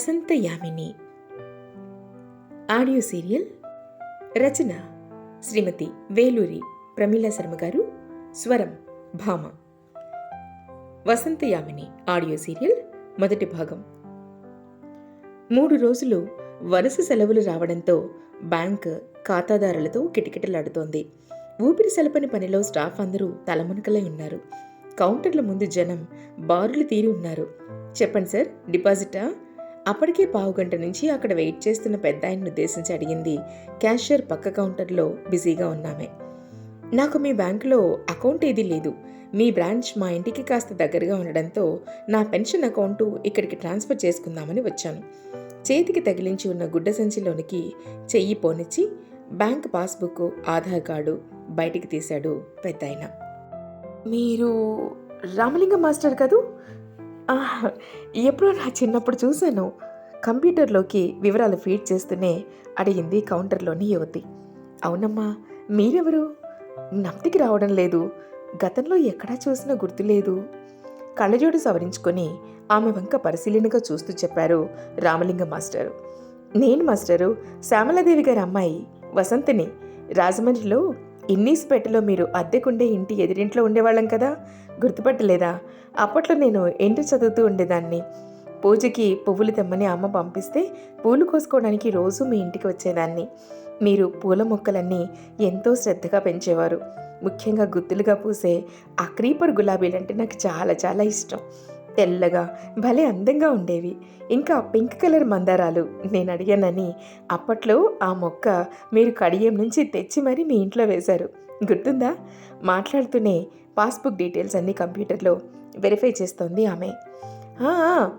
వసంత Yamini. Audio serial రచన శ్రీమతి వేలూరి ప్రమీల శర్మ గారు స్వరం భామ. వసంత యామిని ఆడియో సీరియల్ మొదటి భాగం. మూడు రోజులు వరుస సెలవులు రావడంతో బ్యాంక్ ఖాతాదారులతో కిటకిటలాడుతోంది. ఊపిరి సెలపని పనిలో స్టాఫ్ అందరూ తలమునకలై ఉన్నారు. కౌంటర్ల ముందు జనం బారులు తీరి ఉన్నారు. చెప్పండి సార్ డిపాజిటా? అప్పటికే పావుగంట నుంచి అక్కడ వెయిట్ చేస్తున్న పెద్ద ఆయన్ని ఉద్దేశించి అడిగింది క్యాషియర్ పక్క కౌంటర్లో బిజీగా ఉన్నామే. నాకు మీ బ్యాంకులో అకౌంట్ ఏదీ లేదు. మీ బ్రాంచ్ మా ఇంటికి కాస్త దగ్గరగా ఉండడంతో నా పెన్షన్ అకౌంటు ఇక్కడికి ట్రాన్స్ఫర్ చేసుకుందామని వచ్చాను. చేతికి తగిలించి ఉన్న గుడ్డ సంచిలోనికి చెయ్యి పోనిచ్చి బ్యాంక్ పాస్బుక్ ఆధార్ కార్డు బయటికి తీశాడు పెద్ద ఆయన. మీరు రామలింగ మాస్టర్ కదూ? ఎప్పుడో నా చిన్నప్పుడు చూశాను. కంప్యూటర్లోకి వివరాలు ఫీడ్ చేస్తూనే అడిగింది కౌంటర్లోని యువతి. అవునమ్మా మీరెవరు? నప్తికి రావడం లేదు. గతంలో ఎక్కడా చూసినా గుర్తులేదు కళ్ళజోడు సవరించుకొని ఆమె వంక పరిశీలనగా చూస్తూ చెప్పారు రామలింగ మాస్టరు. నేను మాస్టరు శ్యామలాదేవి గారి అమ్మాయి వసంతిని. రాజమండ్రిలో ఇన్నీస్పేటలో మీరు అద్దెకుండే ఇంటి ఎదిరింట్లో ఉండేవాళ్ళం కదా? గుర్తుపట్టలేదా? అప్పట్లో నేను ఎంటు చదువుతూ ఉండేదాన్ని. పూజకి పువ్వులు తెమ్మని అమ్మ పంపిస్తే పూలు కోసుకోవడానికి రోజు మీ ఇంటికి వచ్చేదాన్ని. మీరు పూల మొక్కలన్నీ ఎంతో శ్రద్ధగా పెంచేవారు. ముఖ్యంగా గుత్తులుగా పూసే ఆ క్రీపర్ గులాబీలు అంటే నాకు చాలా చాలా ఇష్టం. తెల్లగా భలే అందంగా ఉండేవి. ఇంకా పింక్ కలర్ మందారాలు నేను అడిగానని అప్పట్లో ఆ మొక్క మీరు కడియం నుంచి తెచ్చి మరీ మీ ఇంట్లో వేశారు. గుర్తుందా? మాట్లాడుతూనే పాస్బుక్ డీటెయిల్స్ అన్నీ కంప్యూటర్లో వెరిఫై చేస్తోంది ఆమె.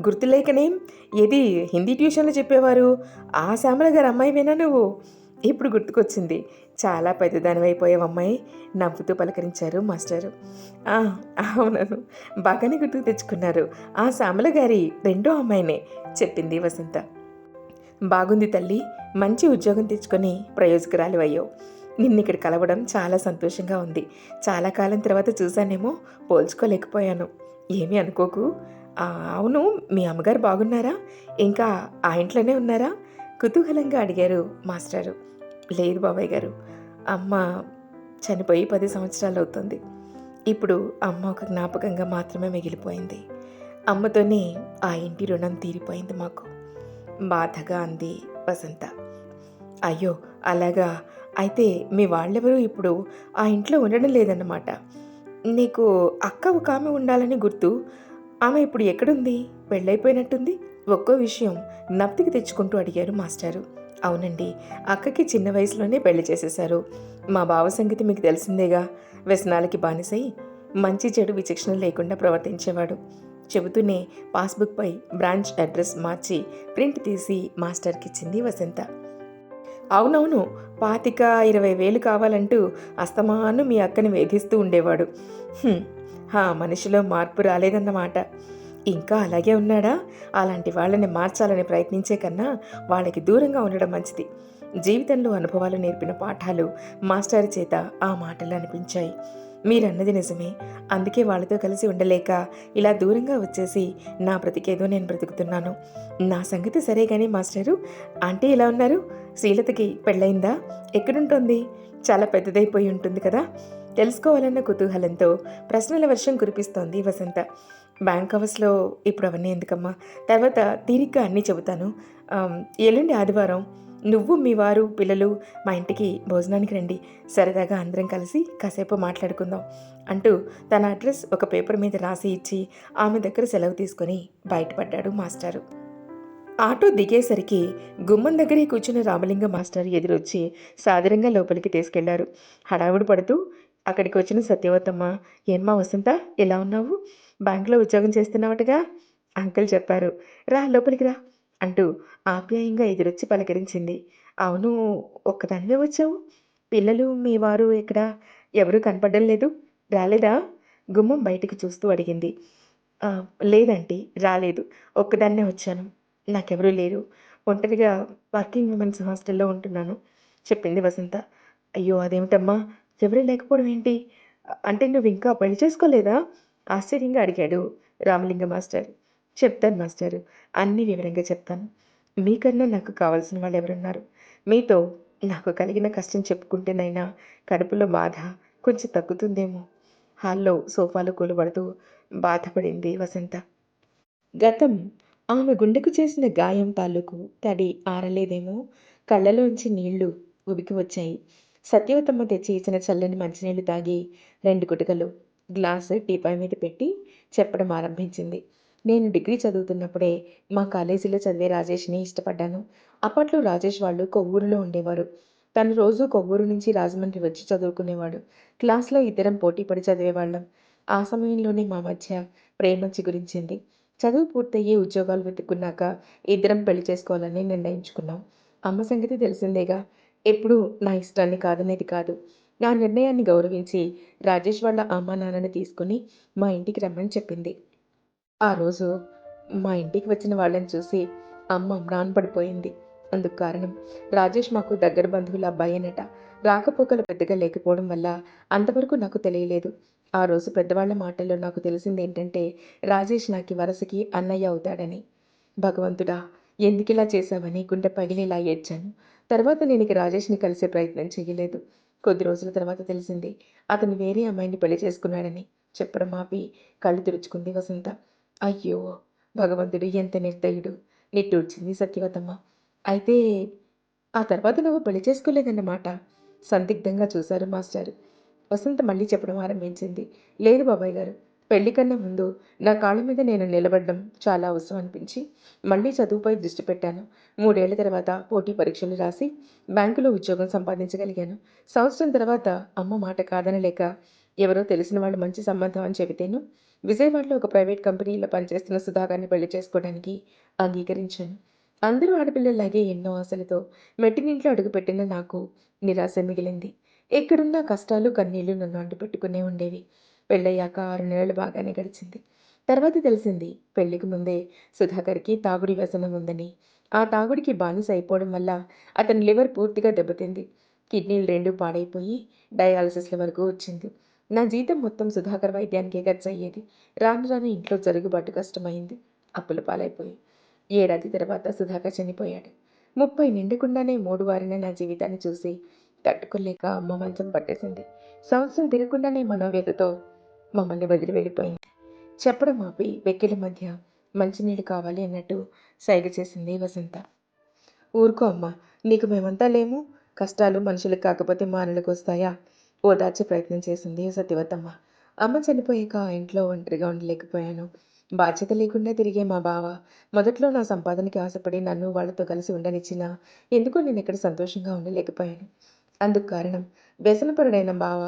గుర్తులేకనేం. ఏది హిందీ ట్యూషన్లో చెప్పేవారు? ఆ శ్యామల గారు అమ్మాయివేనా నువ్వు? ఇప్పుడు గుర్తుకొచ్చింది. చాలా పెద్దదానివైపోయావు అమ్మాయి. నవ్వుతూ పలకరించారు మాస్టారు. "ఆ, అవునను. బాగానే గుర్తుకు తెచ్చుకున్నారు. ఆ శ్యామల గారి రెండో అమ్మాయినే చెప్పింది వసంత. బాగుంది తల్లి. మంచి ఉద్యోగం తెచ్చుకొని ప్రయోజకురాలు అయ్యావు. నిన్ను ఇక్కడ కలవడం చాలా సంతోషంగా ఉంది. చాలా కాలం తర్వాత చూశానేమో పోల్చుకోలేకపోయాను. ఏమీ అనుకోకు. అవును మీ అమ్మగారు బాగున్నారా? ఇంకా ఆ ఇంట్లోనే ఉన్నారా? కుతూహలంగా అడిగారు మాస్టారు. లేదు బాబాయ్ గారు అమ్మ చనిపోయి పది సంవత్సరాలు అవుతుంది. ఇప్పుడు అమ్మ ఒక జ్ఞాపకంగా మాత్రమే మిగిలిపోయింది. అమ్మతోనే ఆ ఇంటి రుణం తీరిపోయింది మాకు. బాధగా అంది వసంత. అయ్యో అలాగా? అయితే మీ వాళ్ళెవరూ ఇప్పుడు ఆ ఇంట్లో ఉండడం లేదన్నమాట. నీకు అక్క ఒక ఆమె ఉండాలని గుర్తు ఆమె ఇప్పుడు ఎక్కడుంది? పెళ్ళైపోయినట్టుంది? ఒక్కో విషయం నప్తికి తెచ్చుకుంటూ అడిగారు మాస్టారు. అవునండి అక్కకి చిన్న వయసులోనే పెళ్ళి చేసేశారు. మా బావ సంగతి మీకు తెలిసిందేగా? వ్యసనాలకి బానిసై మంచి చెడు విచక్షణ లేకుండా ప్రవర్తించేవాడు. చెబుతూనే పాస్బుక్పై బ్రాంచ్ అడ్రస్ మార్చి ప్రింట్ తీసి మాస్టర్కి ఇచ్చింది వసంత. అవునవును పాతిక ఇరవై వేలు కావాలంటూ అస్తమాను మీ అక్కని వేధిస్తూ ఉండేవాడు. మనిషిలో మార్పు రాలేదన్నమాట. ఇంకా అలాగే ఉన్నాడా? అలాంటి వాళ్ళని మార్చాలని ప్రయత్నించే కన్నా వాళ్ళకి దూరంగా ఉండడం మంచిది. జీవితంలో అనుభవాలు నేర్పిన పాఠాలు మాస్టర్ చేత ఆ మాటలు అనిపించాయి. మీరన్నది నిజమే. అందుకే వాళ్ళతో కలిసి ఉండలేక ఇలా దూరంగా వచ్చేసి నా బ్రతికేదో నేను బ్రతుకుతున్నాను. నా సంగతి సరే కానీ మాస్టరు ఆంటీ ఎలా ఉన్నారు? శ్రీలతకి పెళ్ళయిందా? ఎక్కడుంటుంది? చాలా పెద్దదైపోయి ఉంటుంది కదా. తెలుసుకోవాలన్న కుతూహలంతో ప్రశ్నల వర్షం కురిపిస్తోంది వసంత. బ్యాంక్ అవర్స్లో ఇప్పుడు అవన్నీ ఎందుకమ్మా? తర్వాత తీరిగ్గా అన్నీ చెబుతాను. ఎల్లుండి ఆదివారం నువ్వు మీ వారు పిల్లలు మా ఇంటికి భోజనానికి రండి. సరదాగా అందరం కలిసి కాసేపు మాట్లాడుకుందాం అంటూ తన అడ్రస్ ఒక పేపర్ మీద రాసి ఇచ్చి ఆమె దగ్గర సెలవు తీసుకొని బయటపడ్డాడు మాస్టారు. ఆటో దిగేసరికి గుమ్మం దగ్గరే కూర్చున్న రామలింగ మాస్టర్ ఎదురొచ్చి సాదరంగా లోపలికి తీసుకెళ్ళారు. హడావుడి పడుతూ అక్కడికి వచ్చిన సత్యవతమ్మ ఏమ్మా వసంత ఎలా ఉన్నావు? బ్యాంకులో ఉద్యోగం చేస్తున్నావటగా? అంకుల్ చెప్పారు. రా లోపలికి రా అంటూ ఆప్యాయంగా ఎదురొచ్చి పలకరించింది. అవును ఒక్కదానివే వచ్చావు? పిల్లలు మీ వారు ఇక్కడ ఎవరూ కనపడడం లేదు. రాలేదా? గుమ్మం బయటికి చూస్తూ అడిగింది. లేదండి రాలేదు. ఒక్కదాన్నే వచ్చాను. నాకెవరూ లేరు. ఒంటరిగా వర్కింగ్ ఉమెన్స్ హాస్టల్లో ఉంటున్నాను చెప్పింది వసంత. అయ్యో అదేమిటమ్మా? ఎవరూ లేకపోవడం ఏంటి? అంటే నువ్వు ఇంకా పెళ్ళి చేసుకోలేదా? ఆశ్చర్యంగా అడిగాడు రామలింగ మాస్టర్. చెప్తాను మాస్టారు అన్ని వివరంగా చెప్తాను. మీకన్నా నాకు కావాల్సిన వాళ్ళు ఎవరున్నారు? మీతో నాకు కలిగిన కష్టం చెప్పుకుంటేనైనా కడుపులో బాధ కొంచెం తగ్గుతుందేమో? హాల్లో సోఫాలో కూలబడుతూ బాధపడింది వసంత. గతం ఆమె గుండెకు చేసిన గాయం తాలూకు తడి ఆరలేదేమో? కళ్ళలోంచి నీళ్ళు ఉబికి వచ్చాయి. సత్యవతమ్మ తెచ్చి ఇచ్చిన చల్లని మంచినీళ్ళు తాగి రెండు గుటకలు గ్లాసు టీపాయ్ మీద పెట్టి చెప్పడం ఆరంభించింది. నేను డిగ్రీ చదువుతున్నప్పుడే మా కాలేజీలో చదివే రాజేష్ని ఇష్టపడ్డాను. అప్పట్లో రాజేష్ వాళ్ళు కొవ్వూరులో ఉండేవారు. తను రోజు కొవ్వూరు నుంచి రాజమండ్రి వచ్చి చదువుకునేవాడు. క్లాస్లో ఇద్దరం పోటీ పడి చదివేవాళ్ళం. ఆ సమయంలోనే మా మధ్య ప్రేమ చిగురించింది. చదువు పూర్తయ్యి ఉద్యోగాలు వెతుక్కున్నాక ఇద్దరం పెళ్ళి చేసుకోవాలని నిర్ణయించుకున్నాం. అమ్మ సంగతి తెలిసిందేగా ఎప్పుడూ నా ఇష్టాన్ని కాదనేది కాదు. నా నిర్ణయాన్ని గౌరవించి రాజేష్ వాళ్ళ అమ్మ నాన్నని తీసుకుని మా ఇంటికి రమ్మని చెప్పింది. ఆ రోజు మా ఇంటికి వచ్చిన వాళ్ళని చూసి అమ్మ పడిపోయింది. అందుకు కారణం రాజేష్ మాకు దగ్గర బంధువుల అబ్బాయేనట. రాకపోకలు పెద్దగా లేకపోవడం వల్ల అంతవరకు నాకు తెలియలేదు. ఆ రోజు పెద్దవాళ్ళ మాటల్లో నాకు తెలిసింది ఏంటంటే రాజేష్ నాకు వరసకి అన్నయ్య అవుతాడని. భగవంతుడా ఎందుకిలా చేశావని గుండె పగిలేలా ఏడ్చాను. తర్వాత నేను ఇక రాజేష్ని కలిసే ప్రయత్నం చేయలేదు కొద్ది రోజుల తర్వాత తెలిసింది అతను వేరే అమ్మాయిని పెళ్ళి చేసుకున్నాడని చెప్పడం ఆపి కళ్ళు తెరుచుకుంది వసంత. అయ్యో భగవంతుడు ఎంత నిర్దయుడు నిట్టూడ్చింది సత్యవతమ్మ. అయితే ఆ తర్వాత నువ్వు పెళ్ళి చేసుకోలేదన్నమాట. సందిగ్ధంగా చూశారు మాస్టారు. వసంత మళ్ళీ చెప్పడం ఆరంభించింది. లేదు బాబాయ్ గారు పెళ్ళి కన్నా ముందు నా కాళ్ళ మీద నేను నిలబడడం చాలా అవసరం అనిపించి మళ్ళీ చదువుపై దృష్టి పెట్టాను. మూడేళ్ళ తర్వాత పోటీ పరీక్షలు రాసి బ్యాంకులో ఉద్యోగం సంపాదించగలిగాను. సంవత్సరం తర్వాత అమ్మ మాట కాదనలేక ఎవరో తెలిసిన వాళ్ళు మంచి సంబంధం అని చెబితేను విజయవాడలో ఒక ప్రైవేట్ కంపెనీలో పనిచేస్తున్న సుధాకర్ని పెళ్ళి చేసుకోవడానికి అంగీకరించాను. అందరూ ఆడపిల్లలాగే ఎన్నో ఆశలతో మెట్టినింట్లో అడుగుపెట్టిన నాకు నిరాశ మిగిలింది. ఎక్కడున్నా కష్టాలు కన్నీళ్ళు నన్ను అంటుపెట్టుకునే ఉండేవి. పెళ్ళయ్యాక ఆరు నెలలు బాగానే గడిచింది. తర్వాత తెలిసింది పెళ్ళికి ముందే సుధాకర్కి తాగుడి వ్యసనం ఉందని. ఆ తాగుడికి బానిస అయిపోవడం వల్ల అతని లివర్ పూర్తిగా దెబ్బతింది. కిడ్నీలు రెండు పాడైపోయి డయాలసిస్ల వరకు వచ్చింది. నా జీతం మొత్తం సుధాకర్ వైద్యానికే ఖర్చు అయ్యేది. రాను రాను ఇంట్లో జరుగుబాటు కష్టమైంది. అప్పుల పాలైపోయి ఏడాది తర్వాత సుధాకర్ చనిపోయాడు. ముప్పై నిండకుండానే మూడు వారిన నా జీవితాన్ని చూసి తట్టుకోలేక అమ్మ మంచం పట్టేసింది. సంవత్సరం తిరగకుండానే మనోవేదతో మమ్మల్ని వదిలి వెళ్ళిపోయింది. చెప్పడం ఆపి వెక్కిల మధ్య మంచినీళ్ళు కావాలి అన్నట్టు సైగ చేసింది వసంత. ఊరుకో అమ్మ నీకు మేమంతా లేము. కష్టాలు మనుషులకు కాకపోతే మానలకు వస్తాయా? ఓదార్చే ప్రయత్నం చేసింది సత్యవతమ్మ అమ్మ చనిపోయాక ఇంట్లో ఒంటరిగా ఉండలేకపోయాను. బాధ్యత లేకుండా తిరిగే మా బావ. మొదట్లో నా సంపాదనకి ఆశపడి నన్ను వాళ్ళతో కలిసి ఉండనిచ్చినా ఎందుకో నేను ఇక్కడ సంతోషంగా ఉండలేకపోయాను. అందుకు కారణం వ్యసనపరుడైన బావ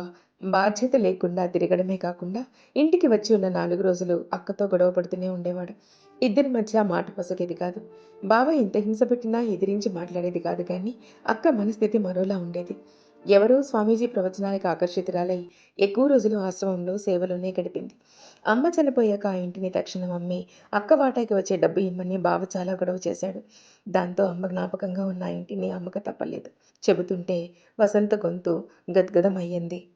బాధ్యత లేకుండా తిరగడమే కాకుండా ఇంటికి వచ్చి ఉన్న నాలుగు రోజులు అక్కతో గొడవ పడుతూనే ఉండేవాడు. ఇద్దరి మధ్య మాట పొసగేది కాదు. బావ ఎంత హింస పెట్టినా ఎదిరించి మాట్లాడేది కాదు కానీ అక్క మనస్థితి మరోలా ఉండేది. ఎవరో స్వామీజీ ప్రవచనానికి ఆకర్షితురాలై ఎక్కువ రోజులు ఆశ్రమంలో సేవలోనే గడిపింది. అమ్మ చనిపోయాక ఆ ఇంటిని తక్షణం అమ్మి అక్క వాటాకి వచ్చే డబ్బు ఇమ్మని బావ చాలా గొడవ చేశాడు. దాంతో అమ్మ జ్ఞాపకంగా ఉన్న ఇంటిని అమ్మక తప్పలేదు. చెబుతుంటే వసంత గొంతు గద్గదం అయ్యింది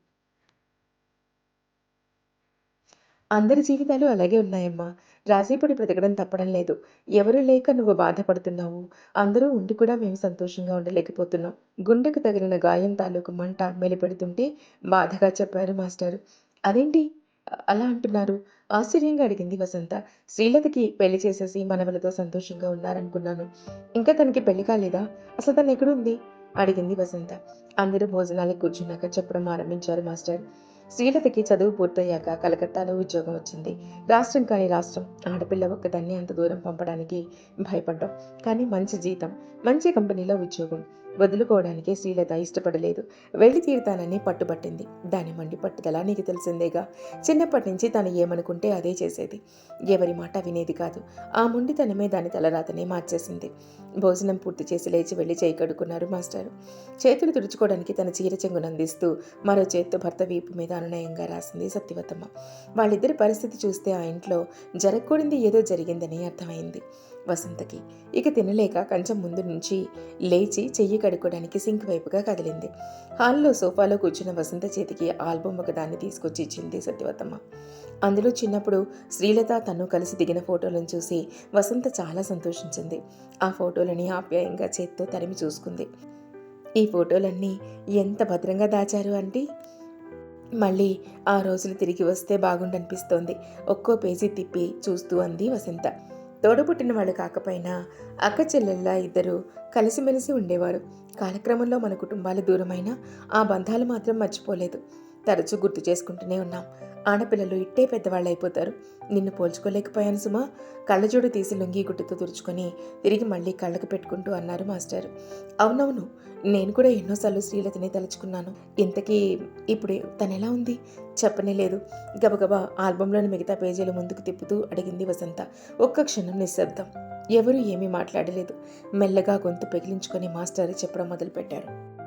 అందరి జీవితాలు అలాగే ఉన్నాయమ్మా. రాజీపడి బ్రతకడం తప్పడం లేదు. ఎవరు లేక నువ్వు బాధపడుతున్నావు. అందరూ ఉండి కూడా మేము సంతోషంగా ఉండలేకపోతున్నాం. గుండెకు తగిలిన గాయం తాలూకు మంట మెలిపెడుతుంటే బాధగా చెప్పారు మాస్టారు. అదేంటి? అలా అంటున్నారు. ఆశ్చర్యంగా అడిగింది వసంత. శ్రీలతకి పెళ్ళి చేసేసి మనవలతో సంతోషంగా ఉన్నారనుకున్నాను. ఇంకా తనకి పెళ్ళి కాలేదా? అసలు తను ఎక్కడుంది? అడిగింది వసంత. అందరూ భోజనాలకు కూర్చున్నాక చెప్పడం ఆరంభించారు మాస్టర్. శ్రీలతకి చదువు పూర్తయ్యాక కలకత్తాలో ఉద్యోగం వచ్చింది. రాష్ట్రం కాని రాష్ట్రం. ఆడపిల్ల ఒక్కదాన్ని అంత దూరం పంపడానికి భయపడ్డాం. కానీ మంచి జీతం మంచి కంపెనీలో ఉద్యోగం. వదులుకోవడానికి శ్రీలత ఇష్టపడలేదు. వెళ్ళి తీరుతానని పట్టుబట్టింది. దాని మండి పట్టుదల నీకు తెలిసిందేగా? చిన్నప్పటి నుంచి తను ఏమనుకుంటే అదే చేసేది. ఎవరి మాట వినేది కాదు. ఆ మొండితనమే దాని తలరాతనే మార్చేసింది. భోజనం పూర్తి చేసి లేచి వెళ్ళి చేయి కడుకున్నారు మాస్టారు. చేతులు తుడుచుకోవడానికి తన చీర చెంగును అందిస్తూ మరో చేత్తో భర్త వీపు మీద అనునయంగా రాసింది సత్యవతమ్మ వాళ్ళిద్దరి పరిస్థితి చూస్తే ఆ ఇంట్లో జరగకూడింది ఏదో జరిగిందని అర్థమైంది. వసంతకి ఇక తినలేక కంచం ముందు నుంచి లేచి చెయ్యి కడుక్కోవడానికి సింక్ వైపుగా కదిలింది. హాల్లో సోఫాలో కూర్చున్న వసంత చేతికి ఆల్బమ్ ఒకదాన్ని తీసుకొచ్చి ఇచ్చింది సత్యవతమ్మ అందులో చిన్నప్పుడు శ్రీలత తను కలిసి దిగిన ఫోటోలను చూసి వసంత చాలా సంతోషించింది. ఆ ఫోటోలని ఆప్యాయంగా చేత్తో తరిమి చూసుకుంది. ఈ ఫోటోలన్నీ ఎంత భద్రంగా దాచారు అంటే మళ్ళీ ఆ రోజులు తిరిగి వస్తే బాగుండనిపిస్తోంది. ఒక్కో పేజీ తిప్పి చూస్తూ అంది వసంత. తోడబుట్టిన వాళ్ళు కాకపోయినా అక్క చెల్లెళ్ళ ఇద్దరూ కలిసిమెలిసి ఉండేవారు. కాలక్రమంలో మన కుటుంబాలు దూరమైన ఆ బంధాలు మాత్రం మర్చిపోలేదు. తరచూ గుర్తు చేసుకుంటూనే ఉన్నాం. ఆడపిల్లలు ఇట్టే పెద్దవాళ్ళు అయిపోతారు నిన్ను పోల్చుకోలేకపోయాను సుమా. కళ్ళజోడు తీసి లొంగి గుడ్డతో తుడుచుకొని తిరిగి మళ్ళీ కళ్ళకు పెట్టుకుంటూ అన్నారు మాస్టర్. అవునవును నేను కూడా ఎన్నోసార్లు శ్రీలతని తలుచుకున్నాను. ఇంతకీ ఇప్పుడు తను ఎలా ఉంది? చెప్పనే లేదు. గబగబా ఆల్బంలోని మిగతా పేజీలు ముందుకు తిప్పుతూ అడిగింది వసంత. ఒక్క క్షణం నిశ్శబ్దం. ఎవరూ ఏమీ మాట్లాడలేదు. మెల్లగా గొంతు పెగిలించుకొని మాస్టర్ చెప్పడం మొదలుపెట్టారు.